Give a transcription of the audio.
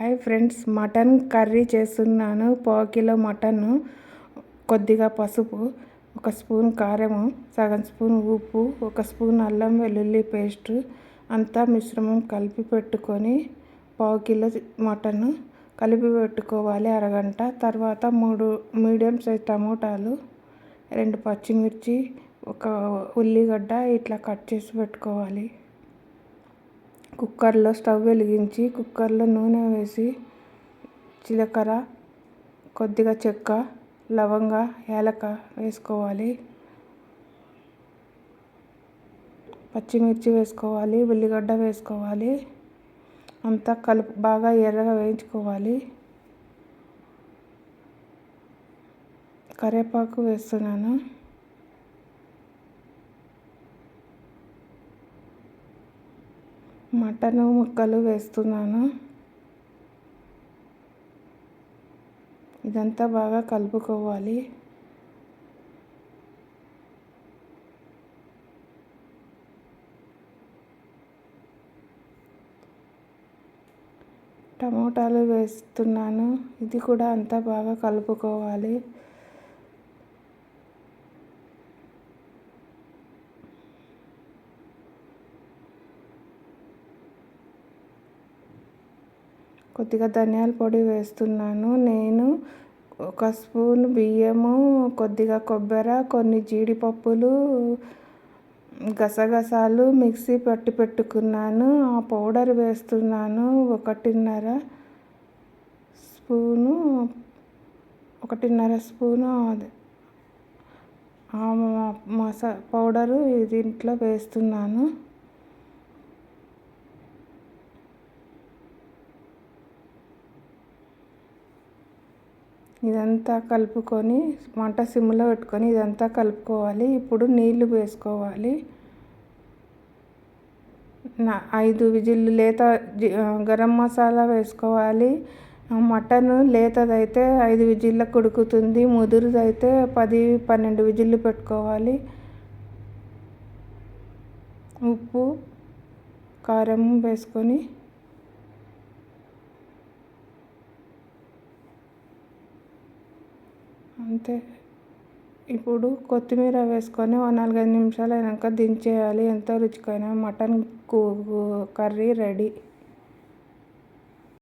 Hi friends mutton curry చేస్తున్నాను. పావు kilo mutton కొద్దిగా పసుపు ఒక స్పూన్ కారము సగం స్పూన్ ఉప్పు ఒక స్పూన్ అల్లం వెల్లుల్లి పేస్ట్ అంతా మిశ్రమం కలిపి పెట్టుకొని పావు కిలో మటన్ కలిపి పెట్టుకోవాలి అరగంట. తర్వాత మూడు మీడియం సైజ్ టమోటాలు రెండు పచ్చిమిర్చి ఒక ఉల్లిగడ్డ ఇట్లా కట్ చేసి పెట్టుకోవాలి. కుక్కర్లో స్టవ్ వెలిగించి కుక్కర్లో నూనె వేసి జీలకర్ర కొద్దిగా చెక్క లవంగ యాలక వేసుకోవాలి. పచ్చిమిర్చి వేసుకోవాలి ఉల్లిగడ్డ వేసుకోవాలి. అంతా కలుపు బాగా ఎర్రగా వేయించుకోవాలి. కరివేపాకు వేస్తున్నాను. మటన్ ముక్కలు వేస్తున్నాను. ఇదంతా బాగా కలుపుకోవాలి. టమోటాలు వేస్తున్నాను. ఇది కూడా అంతా బాగా కలుపుకోవాలి. కొద్దిగా ధనియాల పొడి వేస్తున్నాను. నేను ఒక స్పూన్ బియ్యము కొద్దిగా కొబ్బరి కొన్ని జీడిపప్పులు గసగసాలు మిక్సీ పట్టి పెట్టుకున్నాను. ఆ పౌడర్ వేస్తున్నాను ఒకటిన్నర స్పూను ఒకటిన్నర స్పూను అది మసా పౌడరు దీంట్లో వేస్తున్నాను. ఇదంతా కలుపుకొని మంట సిమ్లో పెట్టుకొని ఇదంతా కలుపుకోవాలి. ఇప్పుడు నీళ్ళు వేసుకోవాలి. నా ఐదు విజిల్లు లేత గరం మసాలా వేసుకోవాలి. మటన్ లేతదైతే ఐదు విజిల్లకు ఉడుకుతుంది ముదురుదైతే పది పన్నెండు విజిల్లు పెట్టుకోవాలి. ఉప్పు కారం వేసుకొని అంతే. ఇప్పుడు కొత్తిమీర వేసుకొని ఓ నాలుగైదు నిమిషాలు అయినాక దించేయాలి. ఎంతో రుచికైన మటన్ కర్రీ రెడీ.